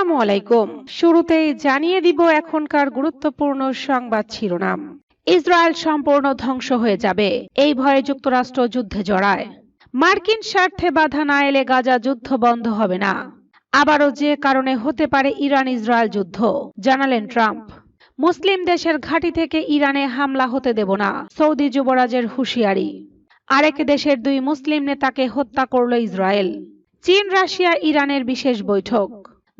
আসসালামু আলাইকুম। শুরুতেই জানিয়ে দিব এখনকার গুরুত্বপূর্ণ সংবাদ শিরোনাম। ইসরায়েল সম্পূর্ণ ধ্বংস হয়ে যাবে, এই ভয়ে যুক্তরাষ্ট্র যুদ্ধে জড়ায়। মার্কিন স্বার্থে বাধা না এলে গাজা যুদ্ধ বন্ধ হবে না। আবারও যে কারণে হতে পারে ইরান ইসরায়েল যুদ্ধ, জানালেন ট্রাম্প। মুসলিম দেশের ঘাঁটি থেকে ইরানে হামলা হতে দেব না, সৌদি যুবরাজের হুঁশিয়ারি। আরেক দেশের দুই মুসলিম নেতাকে হত্যা করল ইসরায়েল। চীন রাশিয়া ইরানের বিশেষ বৈঠক।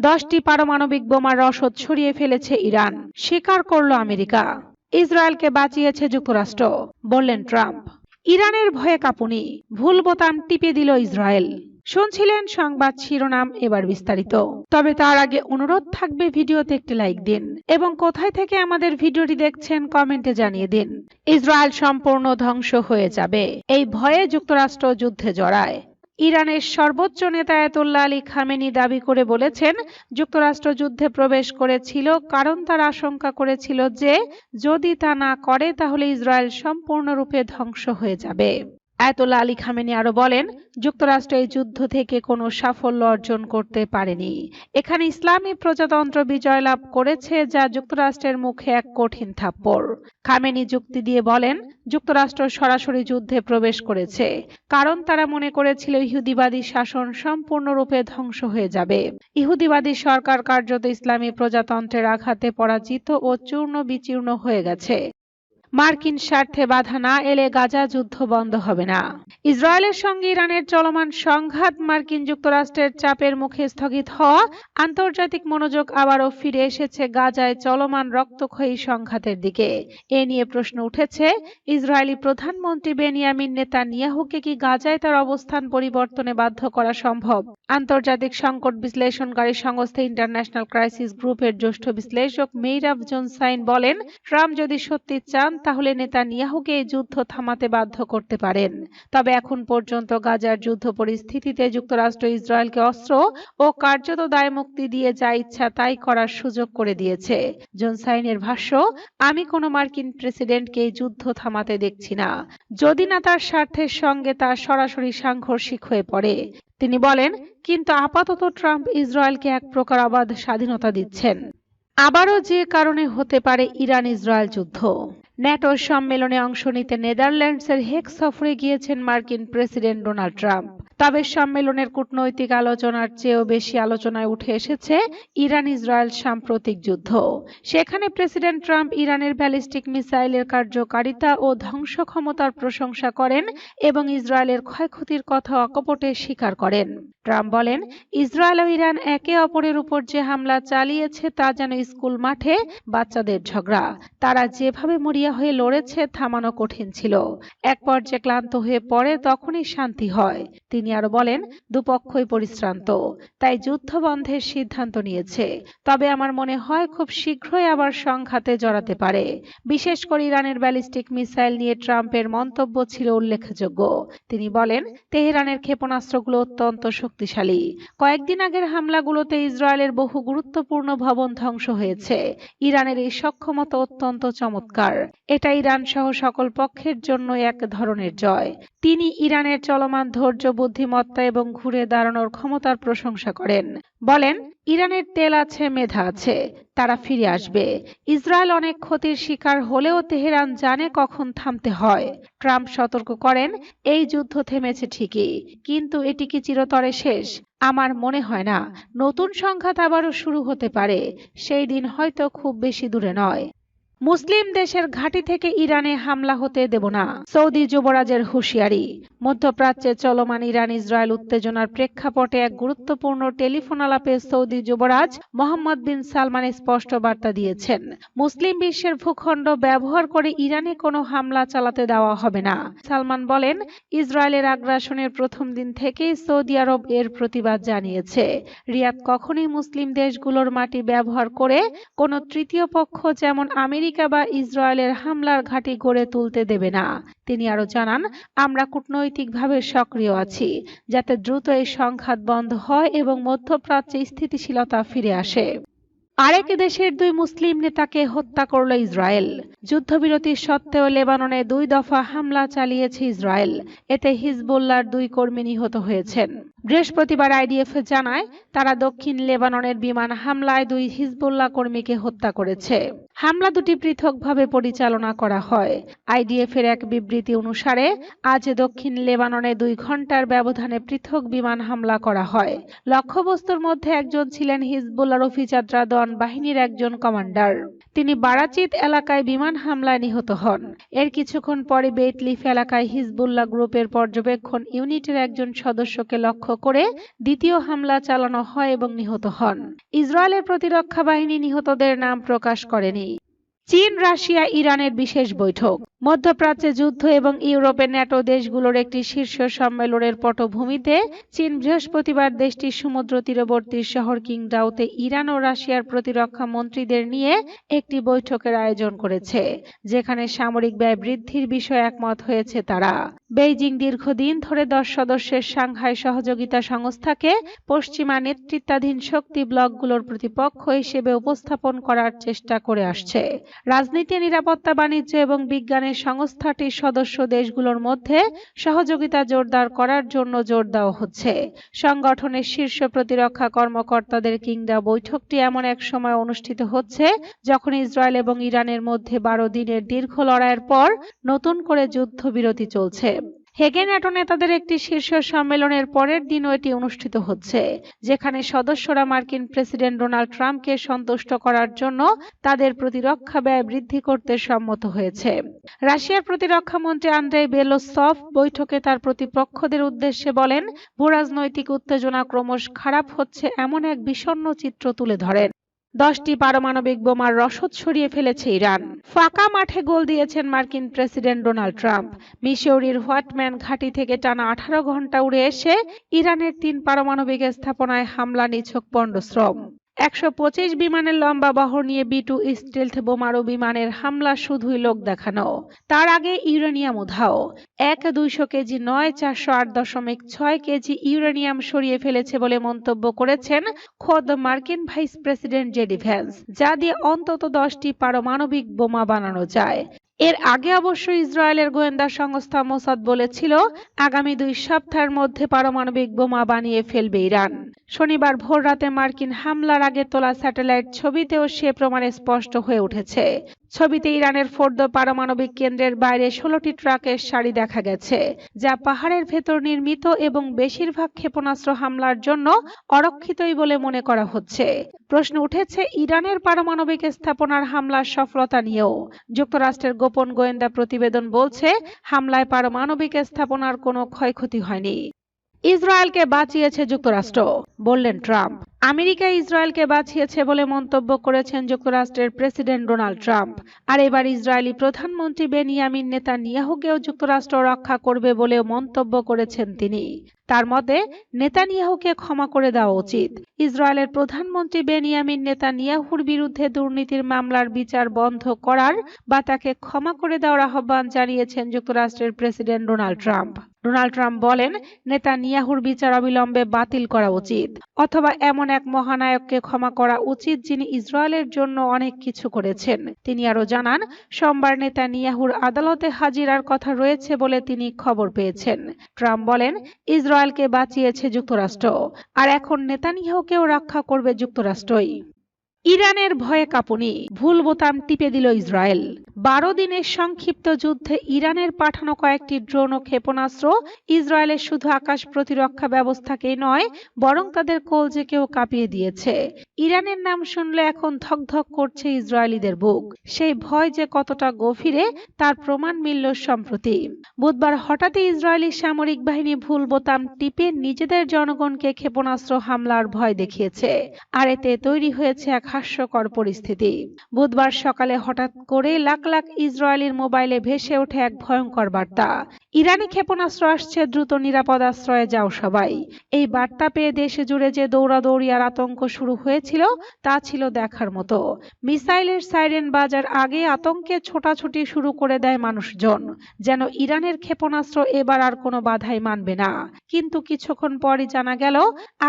দশটি পারমাণবিক বোমার রসদ ছড়িয়ে ফেলেছে ইরান। স্বীকার করল আমেরিকা। ইসরায়েলকে বাঁচিয়েছে যুক্তরাষ্ট্র, বললেন ট্রাম্প। ইরানের ভয়ে কাঁপুনি, ভুল বোতাম টিপে দিল ইসরায়েল। শুনছিলেন সংবাদ শিরোনাম এবার বিস্তারিত। তবে তার আগে অনুরোধ থাকবে ভিডিওতে একটি লাইক দিন এবং কোথায় থেকে আমাদের ভিডিওটি দেখছেন কমেন্টে জানিয়ে দিন। ইসরায়েল সম্পূর্ণ ধ্বংস হয়ে যাবে। এই ভয়ে যুক্তরাষ্ট্র যুদ্ধে জড়ায়। ইরানের সর্বোচ্চ নেতা আয়াতুল্লাহ আলী খামেনি দাবি করে বলেছেন, যুক্তরাষ্ট্র যুদ্ধে প্রবেশ করেছিল কারণ তার আশঙ্কা করেছিল যে, যদি তা না করে তাহলে ইসরায়েল সম্পূর্ণরূপে ধ্বংস হয়ে যাবে। আয়াতুল্লাহ আলী খামেনি আরও বলেন, যুক্তরাষ্ট্র এই যুদ্ধ থেকে কোনো সাফল্য অর্জন করতে পারেনি। এখানে ইসলামী প্রজাতন্ত্র বিজয় লাভ করেছে যা যুক্তরাষ্ট্রের মুখে এক কঠিন থাপ্পড়। খামেনি যুক্তি দিয়ে বলেন, যুক্তরাষ্ট্র সরাসরি যুদ্ধে প্রবেশ করেছে, কারণ তারা মনে করেছিল ইহুদিবাদী শাসন সম্পূর্ণরূপে ধ্বংস হয়ে যাবে। ইহুদিবাদী সরকার কার্যত ইসলামী প্রজাতন্ত্রের আঘাতে পরাজিত ও চূর্ণ বিচূর্ণ হয়ে গেছে। মার্কিন স্বার্থে বাধা না এলে গাজা যুদ্ধ বন্ধ হবে না। ইসরায়েলের সঙ্গে ইরানের চলমান সংঘাত মার্কিন যুক্তরাষ্ট্রের চাপের মুখে স্থগিত হওয়া, আন্তর্জাতিক মনোযোগ আবারও ফিরে এসেছে গাজায় চলমান রক্তক্ষয়ী সংঘাতের দিকে। এ নিয়ে প্রশ্ন উঠেছে, ইসরায়েলি প্রধানমন্ত্রী বেনিয়ামিন নেতানিয়াহুকে কি গাজায় তার অবস্থান পরিবর্তনে বাধ্য করা সম্ভব? আন্তর্জাতিক সংকট বিশ্লেষণকারী সংস্থা ইন্টারন্যাশনাল ক্রাইসিস গ্রুপের জ্যেষ্ঠ বিশ্লেষক মেইরাব জোনসাইন বলেন, ট্রাম্প যদি সত্যি চান তাহলে নেতানিয়াহুকে যুদ্ধ থামাতে বাধ্য করতে পারেন। তবে এখন পর্যন্ত গাজার যুদ্ধ পরিস্থিতিতে যুক্তরাষ্ট্র ইসরায়েলকে অস্ত্র ও কার্যত দায়মুক্তি দিয়ে যা ইচ্ছা তাই করার সুযোগ করে দিয়েছে। জনসাইনের ভাষ্য, আমি কোনো মার্কিন প্রেসিডেন্টকে যুদ্ধ থামাতে দেখছি না। যদি না তার স্বার্থের সঙ্গে তা সরাসরি সাংঘর্ষিক হয়ে পড়ে। তিনি বলেন, কিন্তু আপাতত ট্রাম্প ইসরায়েলকে এক প্রকার অবাধ স্বাধীনতা দিচ্ছেন। আবারও যে কারণে হতে পারে ইরান ইসরায়েল যুদ্ধ। ন্যাটো সম্মেলনে অংশ নিতে নেদারল্যান্ডসের হেক সফরে গিয়েছেন মার্কিন প্রেসিডেন্ট ডোনাল্ড ট্রাম্প। তবে সম্মেলনের কূটনৈতিক আলোচনার চেয়েও বেশি আলোচনায় উঠে এসেছে ইরান ইসরায়েল সাম্প্রতিক যুদ্ধ। সেখানে প্রেসিডেন্ট ট্রাম্প ইরানের ব্যালিস্টিক মিসাইলের কার্যকারিতা ও ধ্বংস ক্ষমতার প্রশংসা করেন এবং ইসরায়েলের ক্ষয়ক্ষতির কথা অকপটে স্বীকার করেন। ট্রাম্প বলেন, ইসরায়েল ও ইরান একে অপরের উপর যে হামলা চালিয়েছে তা যেন স্কুল মাঠে বাচ্চাদের ঝগড়া। তারা যেভাবে মরিয়া হয়ে লড়েছে থামানো কঠিন ছিল। এক পর্যায়ে ক্লান্ত হয়ে পড়ে তখনই শান্তি হয়। তিনি আরও বলেন দুপক্ষই পরিশ্রান্ত তাই যুদ্ধ বন্ধের সিদ্ধান্ত নিয়েছে। তবে আমার মনে হয় খুব শীঘ্রই আবার সংঘাতে জড়াতে পারে। বিশেষ করে ইরানের ব্যালিস্টিক মিসাইল নিয়ে ট্রাম্পের মন্তব্য ছিল উল্লেখযোগ্য। তিনি বলেন তেহরানের ক্ষেপণাস্ত্রগুলো অত্যন্ত শক্তিশালী। কয়েকদিন আগের হামলাগুলোতে ইসরায়েলের বহু গুরুত্বপূর্ণ ভবন ধ্বংস হয়েছে। ইরানের এই সক্ষমতা অত্যন্ত চমৎকার। এটা ইরান সহ সকল পক্ষের জন্য এক ধরনের জয়। তিনি ইরানের চলমান ধৈর্য বুদ্ধিমত্তা এবং ঘুরে দাঁড়ানোর ক্ষমতার প্রশংসা করেন। বলেন, ইরানের তেল আছে, মেধা আছে, তারা ফিরে আসবে। ইসরায়েল অনেক ক্ষতির শিকার হলেও তেহরান জানে কখন থামতে হয়। ট্রাম্প সতর্ক করেন, এই যুদ্ধ থেমেছে ঠিকই, কিন্তু এটি কি চিরতরে শেষ? আমার মনে হয় না। নতুন সংঘাত আবারও শুরু হতে পারে। সেই দিন হয়তো খুব বেশি দূরে নয়। মুসলিম দেশের ঘাঁটি থেকে ইরানে হামলা হতে দেব না। সৌদি যুবরাজের হুঁশিয়ারি। মধ্যপ্রাচ্যে চলমান ইরান ইসরায়েল উত্তেজনার প্রেক্ষাপটে এক গুরুত্বপূর্ণ টেলিফোন আলাপে সৌদি যুবরাজ মোহাম্মদ বিন সালমান স্পষ্ট বার্তা দিয়েছেন। মুসলিম বিশ্বের ভূখণ্ড ব্যবহার করে ইরানে কোনো হামলা চালাতে দেওয়া হবে না। সালমান বলেন, ইসরায়েলের আগ্রাসনের প্রথম দিন থেকেই সৌদি আরব এর প্রতিবাদ জানিয়েছে। রিয়াদ কখনোই মুসলিম দেশগুলোর মাটি ব্যবহার করে কোনো তৃতীয় পক্ষ যেমন আমেরিকা আমেরিকা বা ইসরায়েলের হামলার ঘাঁটি গড়ে তুলতে দেবে না। তিনি আরও জানান, আমরা কূটনৈতিকভাবে সক্রিয় আছি, যাতে দ্রুত এই সংঘাত বন্ধ হয় এবং মধ্যপ্রাচ্যে স্থিতিশীলতা ফিরে আসে। আরেক দেশের দুই মুসলিম নেতাকে হত্যা করল ইসরায়েল। যুদ্ধবিরতি সত্ত্বেও লেবাননে দুই দফা হামলা চালিয়েছে ইসরায়েল। এতে হিজবুল্লার দুই কর্মী নিহত হয়েছেন। বৃহস্পতিবার আইডিএফ জানায় তারা দক্ষিণ লেবাননের বিমান হামলায় দুই হিজবুল্লাহ কর্মীকে হত্যা করেছে। হামলা দুটি পৃথকভাবে পরিচালনা করা হয়। আইডিএফ এর এক বিবৃতি অনুসারে আজ দক্ষিণ লেবাননে দুই ঘণ্টার ব্যবধানে পৃথক বিমান হামলা করা হয়। লক্ষ্যবস্তুর মধ্যে একজন ছিলেন হিজবুল্লাহর অভিযাত্রা দন বাহিনীর একজন কমান্ডার। তিনি বারাচিত এলাকায় বিমান হামলায় নিহত হন। এর কিছুক্ষণ পরে বেতলিফ এলাকায় হিজবুল্লাহ গ্রুপের পর্যবেক্ষণ ইউনিটের একজন সদস্যকে লক্ষ্য করে দ্বিতীয় হামলা চালানো হয় এবং নিহত হন। ইসরায়েলের প্রতিরক্ষা বাহিনী নিহতদের নাম প্রকাশ করেনি। চীন, রাশিয়া, ইরানের বিশেষ বৈঠক। মধ্যপ্রাচ্যে যুদ্ধ এবং ইউরোপের ন্যাটো দেশগুলোর একটি শীর্ষ সম্মেলনের পটভূমিতে চীন বৃহস্পতিবার দেশটির সমুদ্র তীরবর্তী শহর কিংডাওতে ইরান ও রাশিয়ার প্রতিরক্ষা মন্ত্রীদের নিয়ে একটি বৈঠকের আয়োজন করেছে, যেখানে সামরিক ব্যয় বৃদ্ধির বিষয়ে একমত হয়েছে তারা। বেইজিং দীর্ঘদিন ধরে দশ সদস্যের সাংহাই সহযোগিতা সংস্থাকে পশ্চিমা নেতৃত্বাধীন শক্তি ব্লকগুলোর প্রতিপক্ষ হিসেবে উপস্থাপন করার চেষ্টা করে আসছে। রাজনীতি, নিরাপত্তা, বাণিজ্য এবং বিজ্ঞানের সংস্থাটির সদস্য দেশগুলোর মধ্যে সহযোগিতা জোরদার করার জন্য জোর দেওয়া হচ্ছে। সংগঠনের শীর্ষ প্রতিরক্ষা কর্মকর্তাদের কিংডা বৈঠকটি এমন এক সময় অনুষ্ঠিত হচ্ছে, যখন ইসরায়েল এবং ইরানের মধ্যে বারো দিনের দীর্ঘ লড়াইয়ের পর নতুন করে যুদ্ধবিরতি চলছে। হেগে ন্যাটো নেতাদের একটি শীর্ষ সম্মেলনের পরের দিনও এটি অনুষ্ঠিত হচ্ছে, যেখানে সদস্যরা মার্কিন প্রেসিডেন্ট ডোনাল্ড ট্রাম্পকে সন্তুষ্ট করার জন্য তাদের প্রতিরক্ষা ব্যয় বৃদ্ধি করতে সম্মত হয়েছে। রাশিয়ার প্রতিরক্ষা মন্ত্রী আন্দ্রেই বেলোসফ বৈঠকে তার প্রতিপক্ষদের উদ্দেশ্যে বলেন, ভূরাজনৈতিক উত্তেজনা ক্রমশ খারাপ হচ্ছে এমন এক বিষণ্ণ চিত্র তুলে ধরেন। দশটি পারমাণবিক বোমার রসদ ছড়িয়ে ফেলেছে ইরান। ফাঁকা মাঠে গোল দিয়েছেন মার্কিন প্রেসিডেন্ট ডোনাল্ড ট্রাম্প। মিশৌরির হোয়াটম্যান ঘাঁটি থেকে টানা আঠারো ঘণ্টা উড়ে এসে ইরানের তিন পারমাণবিক স্থাপনায় হামলা, নিছক পণ্ডশ্রম একশো পঁচিশ বিমানের লম্বা বহর নিয়ে বি টু স্টেলথ বোমারু বিমানের হামলা শুধুই লোক দেখানো। তার আগে ইউরেনিয়াম উধাও। এক দুইশো কেজি নয়, চারশো আট দশমিক ছয় কেজি ইউরেনিয়াম সরিয়ে ফেলেছে বলে মন্তব্য করেছেন খোদ মার্কিন ভাইস প্রেসিডেন্ট জেডি ভ্যান্স, যা দিয়ে অন্তত দশটি পারমাণবিক বোমা বানানো যায়। এর আগে অবশ্য ইসরায়েলের গোয়েন্দা সংস্থা মোসাদ বলেছিল, আগামী দুই সপ্তাহের মধ্যে পারমাণবিক বোমা বানিয়ে ফেলবে ইরান। শনিবার ভোররাতে মার্কিন হামলার আগে তোলা স্যাটেলাইট ছবিতেও সে প্রমাণ স্পষ্ট হয়ে উঠেছে। ছবিতে ইরানের ফোর্দ পারমাণবিক কেন্দ্রের বাইরে ষোলোটি ট্রাকের সারি দেখা গেছে, যা পাহাড়ের ভেতর নির্মিত এবং বেশিরভাগ ক্ষেপণাস্ত্র হামলার জন্য অরক্ষিতই বলে মনে করা হচ্ছে। প্রশ্ন উঠেছে, ইরানের পারমাণবিক স্থাপনার হামলার সফলতা নিয়েও। যুক্তরাষ্ট্রের গোপন গোয়েন্দা প্রতিবেদন বলছে, হামলায় পারমাণবিক স্থাপনার কোনো ক্ষয়ক্ষতি হয়নি। ইসরায়েলকে বাঁচিয়েছে যুক্তরাষ্ট্র, বললেন ট্রাম্প। আমেরিকা ইসরায়েলকে বাঁচিয়েছে বলে মন্তব্য করেছেন যুক্তরাষ্ট্রের প্রেসিডেন্ট ডোনাল্ড ট্রাম্প। আর এবার ইসরায়েলি প্রধানমন্ত্রী বেনিয়ামিন নেতানিয়াহুকেও যুক্তরাষ্ট্র রক্ষা করবে বলেও মন্তব্য করেছেন তিনি। তার মতে, নেতানিয়াহুকে ক্ষমা করে দেওয়া উচিত। ইসরায়েলের প্রধানমন্ত্রী বেনিয়ামিন নেতানিয়াহুর বিরুদ্ধে দুর্নীতির মামলার বিচার বন্ধ করার বা তাকে ক্ষমা করে দেওয়ার আহ্বান জানিয়েছেন যুক্তরাষ্ট্রের president Donald Trump. Donald Trump বলেন, নেতানিয়াহুর বিচার অবিলম্বে বাতিল করা উচিত, অথবা এমন এক মহানায়ককে ক্ষমা করা উচিত যিনি ইসরায়েলের জন্য অনেক কিছু করেছেন। তিনি আরও জানান, সোমবার নেতানিয়াহুর আদালতে হাজিরার কথা রয়েছে বলে তিনি খবর পেয়েছেন। ট্রাম্প বলেন, ইসরায়েলকে বাঁচিয়েছে যুক্তরাষ্ট্র, আর এখন নেতানিয়াহুকেও রক্ষা করবে যুক্তরাষ্ট্রই। ইরানের ভয়ে কাঁপুনি। ভুল বোতাম টিপে দিল ইসরায়েল। বারো দিনের সংক্ষিপ্ত যুদ্ধে ইরানের পাঠানো কয়েকটি ড্রোন ও ক্ষেপণাস্ত্র ইসরায়েলের শুধু আকাশ প্রতিরক্ষা ব্যবস্থাকেই নয়, বরং তাদের কলজেকেও কাঁপিয়ে দিয়েছে। ইরানের নাম শুনলে এখন ধকধক করছে ইসরায়েলিদের বুক। সেই ভয় যে কতটা গভীরে, তার প্রমাণ মিলল সম্প্রতি। বুধবার হঠাৎই ইসরায়েলি সামরিক বাহিনী ভুল বোতাম টিপে নিজেদের জনগণকে ক্ষেপণাস্ত্র হামলার ভয় দেখিয়েছে। আর এতে তৈরি হয়েছে এক হাস্যকর পরিস্থিতি। বুধবার সকালে হঠাৎ করে লাখ লাখ ইসরায়েলির মোবাইলে ভেসে ওঠে এক ভয়ঙ্কর বার্তা। ইরানি ক্ষেপণাস্ত্র আসছে, দ্রুত নিরাপদ আশ্রয়ে যাও সবাই। এই বার্তা পেয়ে দেশে জুড়ে যে দৌড়াদৌড়ি আর আতঙ্ক শুরু হয়েছিল, তা ছিল দেখার মতো। মিসাইলের সাইরেন বাজার আগে আতঙ্কে ছোটাছুটি শুরু করে দেয় মানুষজন, যেন ইরানের ক্ষেপণাস্ত্র এবার আর কোনো বাধাই মানবে না। কিন্তু কিছুক্ষণ পরই জানা গেল,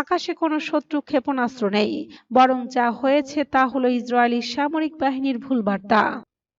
আকাশে কোনো শত্রু ক্ষেপণাস্ত্র নেই, বরং যা হয়েছে তা হলো ইসরায়েলি সামরিক বাহিনীর ভুল বার্তা